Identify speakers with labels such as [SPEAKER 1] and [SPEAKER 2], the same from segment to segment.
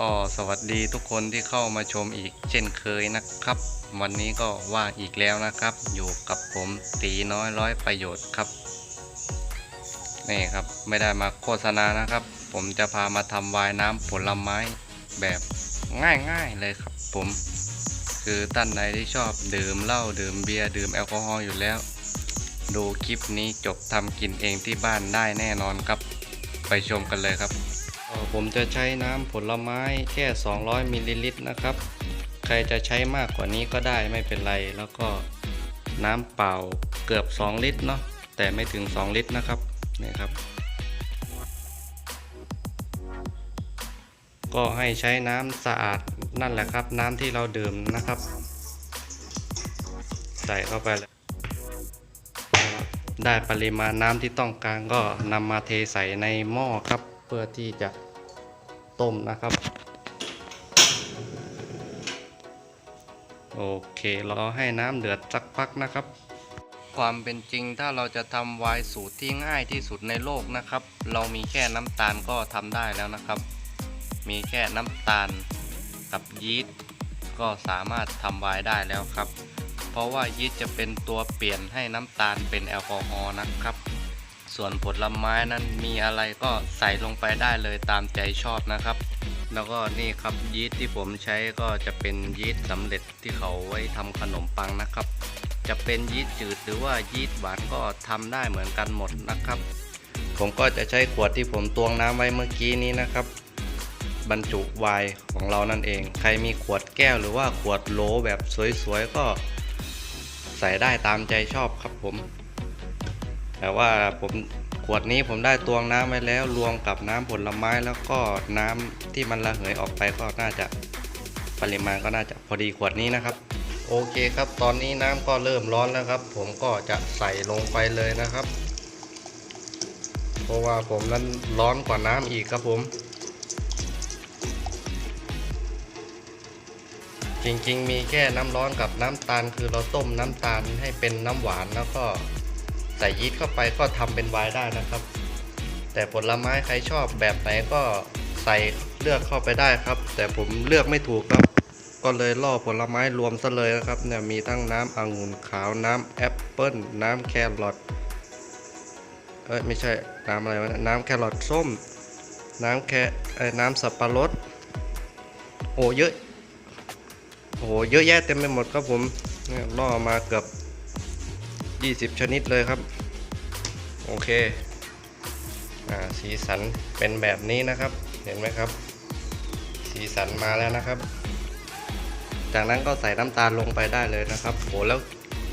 [SPEAKER 1] ก็สวัสดีทุกคนที่เข้ามาชมอีกเช่นเคยนะครับ วันนี้ก็ว่าอีกแล้วนะครับ อยู่กับผมตีน้อยร้อยประโยชน์ครับนี่ครับไม่ได้มาโฆษณานะครับ ผมจะพามาทำวายน้ำผลไม้แบบง่ายๆเลยครับผม คือท่านใดที่ชอบดื่มเหล้าดื่มเบียร์ดื่มแอลกอฮอล์อยู่แล้ว ดูคลิปนี้จบทำกินเองที่บ้านได้แน่นอนครับ ไปชมกันเลยครับ ผมจะใช้น้ำผลไม้แค่ 200มิลลิลิตรนะครับ ใครจะใช้มากกว่านี้ก็ได้ไม่เป็นไร แล้วก็น้ำเปล่าเกือบ 2 ลิตรเนาะแต่ไม่ถึง 2 ลิตรนะครับนี่ครับ ก็ให้ใช้น้ำสะอาดนั่นแหละครับ น้ำที่เราดื่มนะครับ ใส่เข้าไปเลยได้ปริมาณน้ำที่ต้องการก็นำมาเทใส่ในหม้อครับ เพื่อที่จะ ต้มนะครับ โอเครอให้น้ำเดือดสักพักนะครับ ความเป็นจริงถ้าเราจะทำไวน์สูตรที่ง่ายที่สุดในโลกนะครับ เรามีแค่น้ำตาลก็ทำได้แล้วนะครับ มีแค่น้ำตาลกับยีสต์ก็สามารถทำไวน์ได้แล้วครับ เพราะว่ายีสต์จะเป็นตัวเปลี่ยนให้น้ำตาลเป็นแอลกอฮอล์นะครับ ส่วนผลไม้นั้นมีอะไรก็ใส่ลงไปได้เลยตามใจชอบนะครับ แล้วก็นี่ครับยีสต์ที่ผมใช้ก็จะเป็นยีสต์สำเร็จที่เขาไว้ทำขนมปังนะครับ จะเป็นยีสต์จืดหรือว่ายีสต์หวานก็ทำได้เหมือนกันหมดนะครับ ผมก็จะใช้ขวดที่ผมตวงน้ำไว้เมื่อกี้นี้นะครับ บรรจุไวน์ของเรานั่นเอง ใครมีขวดแก้วหรือว่าขวดโหลแบบสวยๆก็ใส่ได้ตามใจชอบครับผม แต่ว่าผมขวดนี้ผมได้ตวงน้ำไว้แล้ว รวมกับน้ำผลไม้แล้วก็น้ำที่มันระเหยออกไปก็น่าจะปริมาณก็น่าจะพอดีขวดนี้นะครับ โอเคครับ ตอนนี้น้ำก็เริ่มร้อนแล้วครับ ผมก็จะใส่ลงไปเลยนะครับ เพราะว่าผมนั้นร้อนกว่าน้ำอีกครับผม จริงๆ มีแค่น้ำร้อนกับน้ำตาล คือเราต้มน้ำตาลให้เป็นน้ำหวานแล้วก็ ใส่ยีสต์เข้าไปก็ทำเป็นไวน์ได้นะครับ แต่ผลไม้ใครชอบแบบไหนก็ใส่เลือกเข้าไปได้ครับ แต่ผมเลือกไม่ถูกครับ ก็เลยล่อผลไม้รวมซะเลยนะครับเนี่ยมีทั้งน้ำองุ่นขาวน้ำแอปเปิ้ลน้ำแครอทเอ้ยไม่ใช่น้ำอะไรวะน้ำแครอทส้ม น้ำแคเอ้น้ำสับปะรดโอ้เยอะโอ้เยอะแยะเต็มไปหมดครับผมเนี่ยล่อมาเกือบ 20 ชนิดเลยครับ โอเคอ่าสีสันเป็นแบบนี้นะครับ เห็นไหมครับ สีสันมาแล้วนะครับ จากนั้นก็ใส่น้ำตาลลงไปได้เลยนะครับโหแล้ว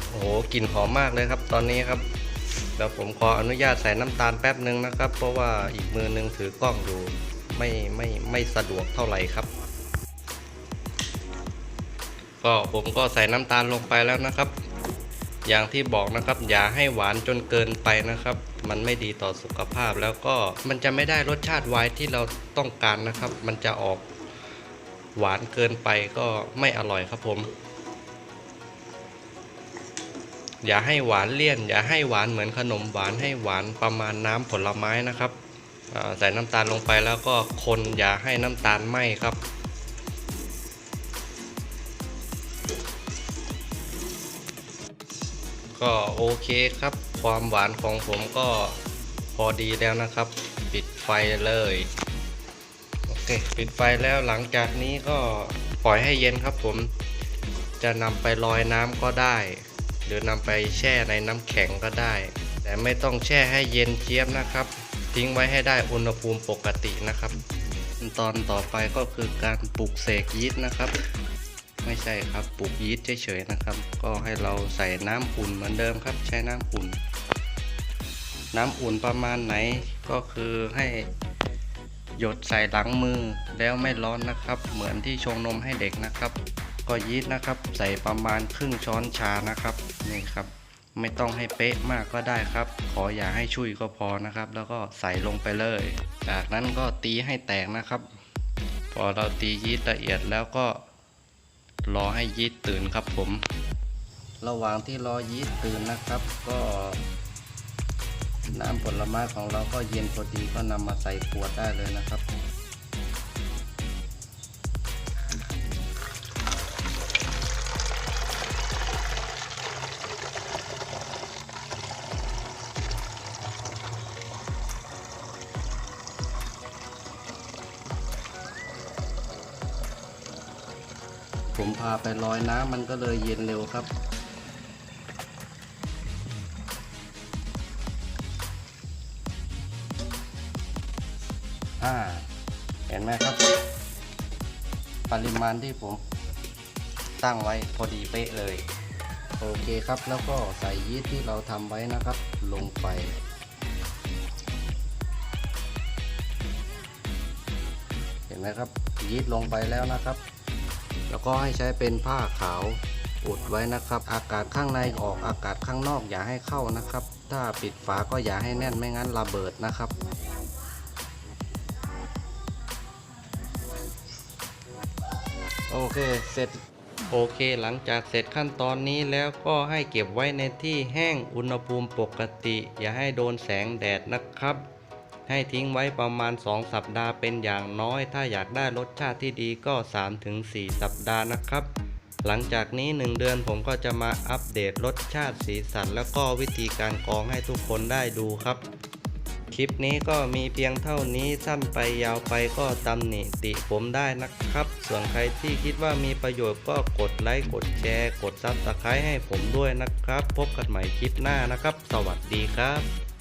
[SPEAKER 1] โหกลิ่นหอมมากเลยครับ ตอนนี้ครับเดี๋ยวผมขออนุญาตใส่น้ำตาลแป๊บหนึ่งนะครับ เพราะว่าอีกมือหนึงถือกล้องอยู่ไม่ไม่ไม่สะดวกเท่าไหร่ครับ ก็ผมก็ใส่น้ำตาลลงไปแล้วนะครับ อย่างที่บอกนะครับอย่าให้หวานจนเกินไปนะครับ มันไม่ดีต่อสุขภาพแล้วก็มันจะไม่ได้รสชาติไวน์ที่เราต้องการนะครับ มันจะออกหวานเกินไปก็ไม่อร่อยครับผม อย่าให้หวานเลี่ยน อย่าให้หวานเหมือนขนมหวานให้หวานประมาณน้ำผลไม้นะครับใส่น้ำตาลลงไปแล้วก็คนอย่าให้น้ำตาลไหม้ครับ ก็โอเคครับ ความหวานของผมก็พอดีแล้วนะครับ ปิดไฟเลย โอเค ปิดไฟแล้วหลังจากนี้ก็ปล่อยให้เย็นครับผม จะนำไปลอยน้ำก็ได้ หรือนำไปแช่ในน้ำแข็งก็ได้ แต่ไม่ต้องแช่ให้เย็นเจี๊ยบนะครับ ทิ้งไว้ให้ได้อุณหภูมิปกตินะครับขั้นตอนต่อไปก็คือการปลูกเสกยีสต์นะครับ ไม่ใช่ครับปลูกยีสต์เฉยๆนะครับ ก็ให้เราใส่น้ำอุ่นเหมือนเดิมครับ ใช้น้ำอุ่น น้ำอุ่นประมาณไหนก็คือให้หยดใส่หลังมือแล้วไม่ร้อนนะครับ เหมือนที่ชงนมให้เด็กนะครับ ก็ยีสต์นะครับ ใส่ประมาณครึ่งช้อนชานะครับนี่ครับ ไม่ต้องให้เป๊ะมากก็ได้ครับ ขออย่าให้ชุยก็พอนะครับ แล้วก็ใส่ลงไปเลย จากนั้นก็ตีให้แตกนะครับ พอเราตียีสต์ละเอียดแล้วก็ รอให้ยีสต์ตื่นครับผม ระหว่างที่รอยีสต์ตื่นนะครับ ก็น้ำผลไม้ของเราก็เย็นพอดีก็นำมาใส่ขวดได้เลยนะครับ ผมพาไปลอยน้ำมันก็เลยเย็นเร็วครับ อ่า เห็นไหมครับ ปริมาณที่ผมตั้งไว้พอดีเป๊ะเลย โอเคครับ แล้วก็ใส่ยีสต์ที่เราทำไว้นะครับ ลงไปเห็นไหมครับยีสต์ลงไปแล้วนะครับ แล้วก็ให้ใช้เป็นผ้าขาวอุดไว้นะครับ อากาศข้างในออกอากาศข้างนอกอย่าให้เข้านะครับ ถ้าปิดฝาก็อย่าให้แน่นไม่งั้นระเบิดนะครับ โอเคเสร็จโอเคหลังจากเสร็จขั้นตอนนี้แล้วก็ให้เก็บไว้ในที่แห้งอุณหภูมิปกติ อย่าให้โดนแสงแดดนะครับ ให้ทิ้งไว้ประมาณ 2 สัปดาห์เป็นอย่างน้อย ถ้าอยากได้รสชาติที่ดีก็ 3-4 สัปดาห์นะครับ หลังจากนี้ 1 เดือนผมก็จะมาอัปเดตรสชาติสีสัน แล้วก็วิธีการกรองให้ทุกคนได้ดูครับ คลิปนี้ก็มีเพียงเท่านี้สั้นไปยาวไปก็ตำหนิติผมได้นะครับ ส่วนใครที่คิดว่ามีประโยชน์ก็กดไลค์กดแชร์กดซับสไครต์ให้ผมด้วยนะครับ พบกันใหม่คลิปหน้านะครับ สวัสดีครับ